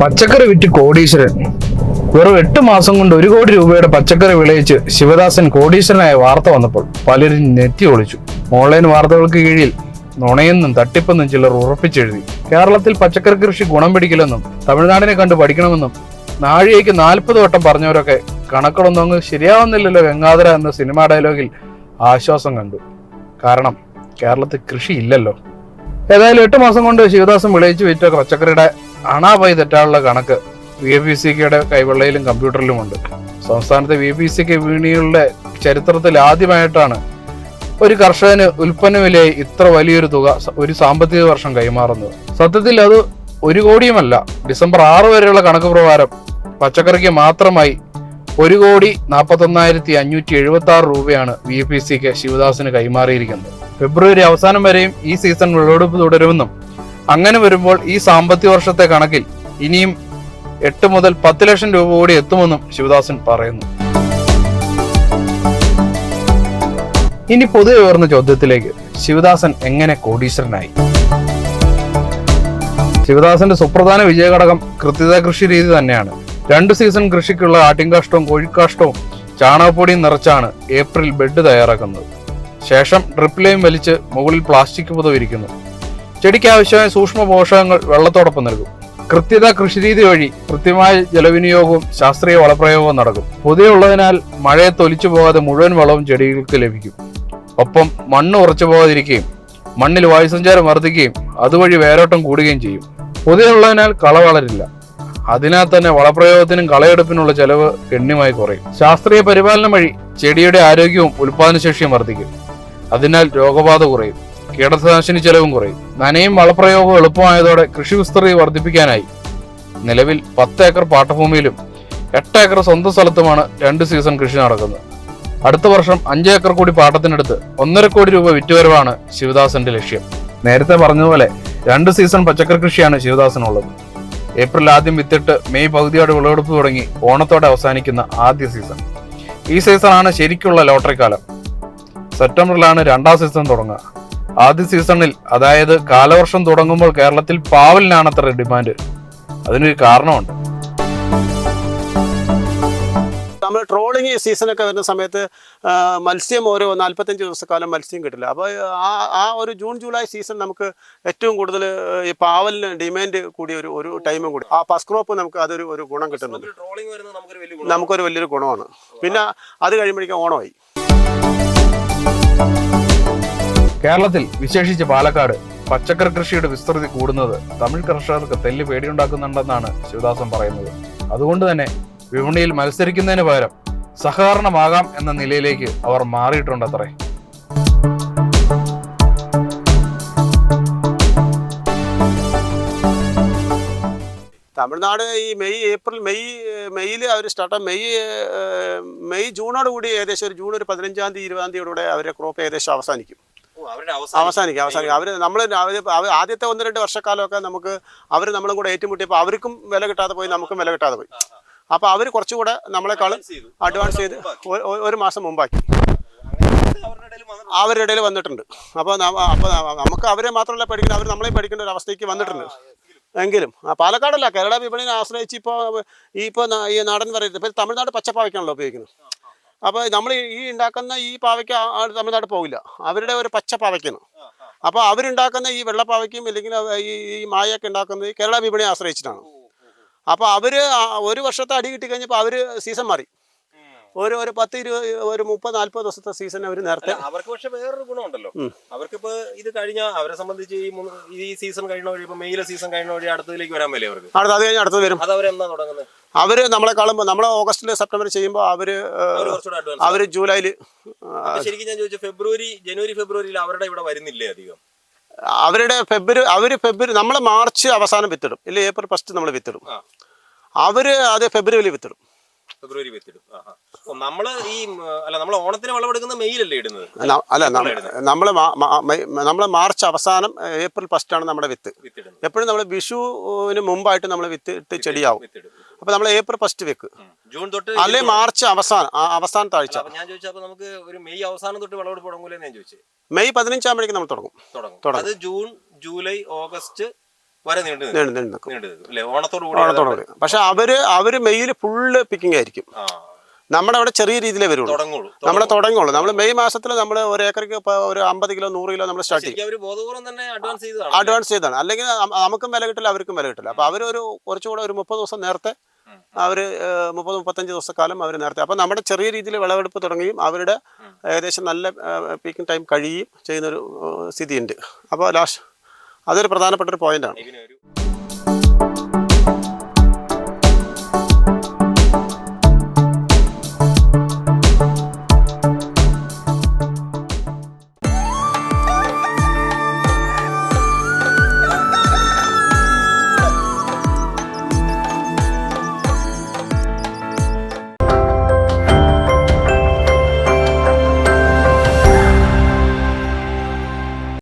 പച്ചക്കറി വിറ്റ് കോടീശ്വരൻ. വെറും എട്ട് മാസം കൊണ്ട് ഒരു കോടി രൂപയുടെ പച്ചക്കറി വിളയിച്ച് ശിവദാസൻ കോടീശ്വരനായ വാർത്ത വന്നപ്പോൾ പലരും നെറ്റി ഒളിച്ചു. ഓൺലൈൻ വാർത്തകൾക്ക് കീഴിൽ നുണയെന്നും തട്ടിപ്പെന്നും ചിലർ ഉറപ്പിച്ചെഴുതി. കേരളത്തിൽ പച്ചക്കറി കൃഷി ഗുണം പിടിക്കില്ലെന്നും തമിഴ്നാടിനെ കണ്ട് പഠിക്കണമെന്നും നാഴികയ്ക്ക് നാൽപ്പത് വട്ടം പറഞ്ഞവരൊക്കെ കണക്കുകളൊന്നും അങ്ങ് ശരിയാവുന്നില്ലല്ലോ ഗംഗാധര എന്ന സിനിമാ ഡയലോഗിൽ ആശ്വാസം കണ്ടു. കാരണം കേരളത്തിൽ കൃഷി ഇല്ലല്ലോ ഏതായാലും എട്ട് മാസം കൊണ്ട് ശിവദാസൻ വിളയിച്ച് വിറ്റ പച്ചക്കറിയുടെ അണാപായി തെറ്റാനുള്ള കണക്ക് വി എഫ് പി സി കെയുടെ കൈവെള്ളയിലും കമ്പ്യൂട്ടറിലുമുണ്ട് സംസ്ഥാനത്തെ വി പി സി കെ വിപണികളുടെ ചരിത്രത്തിൽ ആദ്യമായിട്ടാണ് ഒരു കർഷകന് ഉൽപ്പന്ന വിലയായി ഇത്ര വലിയൊരു തുക ഒരു സാമ്പത്തിക വർഷം കൈമാറുന്നത്. സത്യത്തിൽ അത് ഒരു കോടിയുമല്ല. ഡിസംബർ ആറ് വരെയുള്ള കണക്ക് പ്രകാരം പച്ചക്കറിക്ക് മാത്രമായി ഒരു കോടി നാൽപ്പത്തൊന്നായിരത്തി അഞ്ഞൂറ്റി എഴുപത്തി ആറ് രൂപയാണ് വി പി സിക്ക് ശിവദാസിന് കൈമാറിയിരിക്കുന്നത്. ഫെബ്രുവരി അവസാനം വരെയും ഈ സീസൺ വിളവെടുപ്പ് തുടരുമെന്നും അങ്ങനെ വരുമ്പോൾ ഈ സാമ്പത്തിക വർഷത്തെ കണക്കിൽ ഇനിയും എട്ട് മുതൽ പത്ത് ലക്ഷം രൂപ കൂടി എത്തുമെന്നും ശിവദാസൻ പറയുന്നു. ഇനി പൊതുവെ ഉയർന്ന ചോദ്യത്തിലേക്ക് ശിവദാസൻ എങ്ങനെ കോടീശ്വരനായി? ശിവദാസന്റെ സുപ്രധാന വിജയഘടകം കൃത്യത കൃഷി രീതി തന്നെയാണ്. രണ്ട് സീസൺ കൃഷിക്കുള്ള ആട്ടിൻകാഷ്ടവും കോഴിക്കാഷ്ടവും ചാണകപ്പൊടിയും നിറച്ചാണ് ഏപ്രിൽ ബെഡ് തയ്യാറാക്കുന്നത്. ശേഷം ഡ്രിപ്പ് ലൈൻ വലിച്ച് മുകളിൽ പ്ലാസ്റ്റിക് പുതവിരിക്കുന്നു ചെടിക്ക് ആവശ്യമായ സൂക്ഷ്മ പോഷകങ്ങൾ വെള്ളത്തോടൊപ്പം നൽകും. കൃത്യത കൃഷിരീതി വഴി കൃത്യമായ ജലവിനിയോഗവും ശാസ്ത്രീയ വളപ്രയോഗവും നടക്കും. പുതിയുള്ളതിനാൽ മഴയെ തൊലിച്ചു പോകാതെ മുഴുവൻ വളവും ചെടികൾക്ക് ലഭിക്കും. ഒപ്പം മണ്ണ് ഉറച്ചു പോകാതിരിക്കുകയും മണ്ണിൽ വായുസഞ്ചാരം വർദ്ധിക്കുകയും അതുവഴി വേരോട്ടം കൂടുകയും ചെയ്യും. പുതിയുള്ളതിനാൽ കള വളരില്ല. അതിനാൽ തന്നെ വളപ്രയോഗത്തിനും കളയെടുപ്പിനുള്ള ചെലവ് ഗണ്യമായി കുറയും. ശാസ്ത്രീയ പരിപാലനം വഴി ചെടിയുടെ ആരോഗ്യവും ഉൽപാദനശേഷിയും വർദ്ധിക്കും. അതിനാൽ രോഗബാധ കുറയും. കീടനാശിനി ചെലവും കുറയും. നനയും വളപ്രയോഗവും എളുപ്പമായതോടെ കൃഷി വിസ്തൃതി വർദ്ധിപ്പിക്കാനായി നിലവിൽ പത്ത് ഏക്കർ പാട്ടഭൂമിയിലും എട്ട് ഏക്കർ സ്വന്തം സ്ഥലത്തുമാണ് രണ്ട് സീസൺ കൃഷി നടക്കുന്നത്. അടുത്ത വർഷം അഞ്ച് ഏക്കർ കൂടി പാട്ടത്തിനടുത്ത് ഒന്നര കോടി രൂപ വിറ്റുവരവാണ് ശിവദാസന്റെ ലക്ഷ്യം. നേരത്തെ പറഞ്ഞതുപോലെ രണ്ട് സീസൺ പച്ചക്കറി കൃഷിയാണ് ശിവദാസനുള്ളത്. ഏപ്രിൽ ആദ്യം വിത്തിട്ട് മെയ് പകുതിയോടെ വിളവെടുപ്പ് തുടങ്ങി ഓണത്തോടെ അവസാനിക്കുന്ന ആദ്യ സീസൺ. ഈ സീസണാണ് ശരിക്കുള്ള ലോട്ടറി കാലം. സെപ്റ്റംബറിലാണ് രണ്ടാം സീസൺ തുടങ്ങുക. ആദ്യ സീസണിൽ അതായത് കാലവർഷം തുടങ്ങുമ്പോൾ കേരളത്തിൽ പാവലിനാണ് അത്ര ഡിമാൻഡ്. അതിനൊരു കാരണമുണ്ട്. നമ്മൾ ട്രോളിങ് സീസണൊക്കെ വരുന്ന സമയത്ത് മത്സ്യം ഓരോ നാൽപ്പത്തഞ്ച് ദിവസക്കാലം മത്സ്യം കിട്ടില്ല. അപ്പോൾ ആ ആ ഒരു ജൂൺ ജൂലൈ സീസൺ നമുക്ക് ഏറ്റവും കൂടുതൽ ഈ പാവലിന് ഡിമാൻഡ് കൂടിയ ഒരു ഒരു ടൈമും കൂടി. ആ ഫസ്റ്റ് ക്രോപ്പ് നമുക്ക് അതൊരു ഒരു ഗുണം കിട്ടുന്നുണ്ട്. ട്രോളിംഗ് വരുന്നത് നമുക്കൊരു വലിയ ഗുണം നമുക്കൊരു വലിയൊരു ഗുണമാണ്. പിന്നെ അത് കഴിയുമ്പോഴേക്കും ഓണമായി. കേരളത്തിൽ വിശേഷിച്ച് പാലക്കാട് പച്ചക്കറി കൃഷിയുടെ വിസ്തൃതി കൂടുന്നത് തമിഴ് കർഷകർക്ക് തെല്ല് പേടിയുണ്ടാക്കുന്നുണ്ടെന്നാണ് ശിവദാസൻ പറയുന്നത്. അതുകൊണ്ട് തന്നെ വിപണിയിൽ മത്സരിക്കുന്നതിന് പകരം സഹകരണമാകാം എന്ന നിലയിലേക്ക് അവർ മാറിയിട്ടുണ്ട് അത്രേ തമിഴ്നാട് ഈ മെയ് ഏപ്രിൽ മെയ് മെയ്യിൽ അവർ സ്റ്റാർട്ട് മെയ് മെയ് ജൂണോട് കൂടി ഏകദേശം ഒരു ജൂൺ ഒരു പതിനഞ്ചാം തീയതി ഇരുപതാം തീയതിയോടെ അവരെ ക്രോപ്പ് ഏകദേശം അവസാനിക്കും. അവരുടെ അവസാനിക്കും. അവസാനിക്കും അവർ നമ്മൾ ആദ്യത്തെ ഒന്ന് രണ്ട് വർഷക്കാലമൊക്കെ നമുക്ക് അവർ നമ്മളും കൂടെ ഏറ്റുമുട്ടിയപ്പോൾ അവർക്കും വില കിട്ടാതെ പോയി നമുക്കും വില കിട്ടാതെ പോയി. അപ്പോൾ അവർ കുറച്ചുകൂടെ നമ്മളെക്കാളും. അഡ്വാൻസ് ചെയ്ത്. ഒരു മാസം മുമ്പാക്കി. അവരുടെ ഇടയിൽ വന്നിട്ടുണ്ട്. അപ്പൊ അപ്പോൾ അപ്പോൾ നമുക്ക് അവരെ മാത്രമല്ല പഠിക്കുന്നത് അവർ നമ്മളെ പഠിക്കേണ്ട ഒരു അവസ്ഥയ്ക്ക് വന്നിട്ടുണ്ട്. എങ്കിലും. ആ പാലക്കാടല്ല. കേരള വിപണിയെ ആശ്രയിച്ച് ഇപ്പോൾ ഈ ഇപ്പോൾ ഈ നാടൻ പറയുന്നത് ഇപ്പോൾ തമിഴ്നാട് പച്ചപ്പാവയ്ക്കാണല്ലോ ഉപയോഗിക്കുന്നത്. അപ്പോൾ നമ്മൾ ഈ ഉണ്ടാക്കുന്ന ഈ പാവയ്ക്ക് തമിഴ്നാട് പോകില്ല അവരുടെ ഒരു പച്ചപ്പാവയ്ക്കാണ്. പാവയ്ക്കാണ് അപ്പോൾ അവരുണ്ടാക്കുന്ന ഈ വെള്ളപ്പാവയ്ക്കും അല്ലെങ്കിൽ ഈ മായയൊക്കെ മായൊക്കെ ഉണ്ടാക്കുന്നത് കേരള വിപണിയെ ആശ്രയിച്ചിട്ടാണ്. അപ്പോൾ അവർ ഒരു വർഷത്തെ അടി കിട്ടി കഴിഞ്ഞപ്പോൾ അവർ സീസൺ മാറി. ഒരു ഒരു പത്ത് ഇരുപത് ഒരു മുപ്പത് നാല്പത് ദിവസത്തെ സീസൺ അവർ നേരത്തെ അവർക്ക് പക്ഷെ വേറൊരു ഗുണമുണ്ടല്ലോ. അവർക്ക് അവർക്കിപ്പോ ഇത് കഴിഞ്ഞ അവരെ സംബന്ധിച്ച് ഈ ഈ സീസൺ കഴിഞ്ഞ വഴി ഇപ്പൊ മെയിലെ സീസൺ കഴിഞ്ഞ വഴി അടുത്തതിലേക്ക് വരാൻ മേലെ അവർക്ക്. അടുത്ത അത് കഴിഞ്ഞ് അടുത്തത് വരും. അത് അവരെന്നാ തുടങ്ങുന്നത് നമ്മളെ കാണുമ്പോൾ നമ്മൾ ഓഗസ്റ്റിൽ സെപ്റ്റംബർ ചെയ്യുമ്പോൾ അവർ അവർ ജൂലൈയിൽ ശരിക്കും ഞാൻ ചോദിച്ചു ഫെബ്രുവരി ജനുവരി ഫെബ്രുവരിയിൽ അവരുടെ ഇവിടെ വരുന്നില്ലേ അധികം? അവരുടെ ഫെബ്രുവരി അവർ ഫെബ്രുവരി നമ്മൾ മാർച്ച് അവസാനം വിത്തിടും. ഇല്ല ഏപ്രിൽ ഫസ്റ്റ് നമ്മൾ വിത്തിടും. ആ. അവർ അത് വിത്തിടും. ഫെബ്രുവരി വിത്തിടും. അപ്പൊ നമ്മൾ ഈ അല്ല നമ്മൾ ഓണത്തിന് വിളവെടുക്കുന്ന ഇടുന്നത്? അല്ല നമ്മൾ നമ്മൾ മാർച്ച് അവസാനം ഏപ്രിൽ ഫസ്റ്റ് ആണ് നമ്മുടെ വിത്ത്. എപ്പോഴും നമ്മൾ വിഷുവിന് മുമ്പായിട്ട് നമ്മൾ വിത്ത് ഇട്ട് ചെടിയാവും. അപ്പൊ നമ്മൾ ഏപ്രിൽ ഫസ്റ്റ് വെക്ക്. ജൂൺ തൊട്ട് അല്ലെ മാർച്ച് അവസാനം അവസാന താഴ്ച. ഞാൻ ചോദിച്ചപ്പോൾ നമുക്ക് ഒരു മെയ് അവസാനം തൊട്ട് വിളവെടുപ്പ് ഞാൻ മെയ് പതിനഞ്ചാകുമ്പോഴേക്കും നമ്മൾ തുടങ്ങും. തുടങ്ങും. തുടങ്ങും. അത് ജൂൺ ജൂലൈ ഓഗസ്റ്റ് വരെ നീണ്ടു നീണ്ടു നീണ്ടു നിൽക്കും. നീണ്ടു നിൽക്കും. അല്ലേ? ഓണത്തോട് കൂടി ഓണത്തോടെ പക്ഷെ അവർ അവർ മെയ്യിൽ ഫുള്ള് പിക്കിംഗ് ആയിരിക്കും. ആ. നമ്മുടെ അവിടെ ചെറിയ രീതിയിലെ വരുള്ളൂ. തുടങ്ങുള്ളൂ. നമ്മൾ തുടങ്ങുള്ളൂ. നമ്മൾ മെയ് മാസത്തിൽ നമ്മൾ ഒരു ഏക്കർക്ക് ഒരു അമ്പത് കിലോ നൂറ് കിലോ നമ്മൾ സ്റ്റാർട്ട് ചെയ്യും. അഡ്വാൻസ് ചെയ്താണ് അല്ലെങ്കിൽ നമുക്കും വില കിട്ടില്ല അവർക്കും വില കിട്ടില്ല. അപ്പൊ അവരൊരു കുറച്ചുകൂടെ ഒരു മുപ്പത് ദിവസം നേരത്തെ അവർ മുപ്പത് മുപ്പത്തഞ്ച് ദിവസക്കാലം അവർ നേരത്തെ. അപ്പോൾ നമ്മുടെ ചെറിയ രീതിയിൽ വിളവെടുപ്പ് തുടങ്ങുകയും അവരുടെ ഏകദേശം നല്ല പീക്കിംഗ് ടൈം കഴിയുകയും ചെയ്യുന്നൊരു സ്ഥിതിയുണ്ട്. അപ്പോൾ ലാസ്റ്റ് അതൊരു പ്രധാനപ്പെട്ട ഒരു പോയിന്റാണ്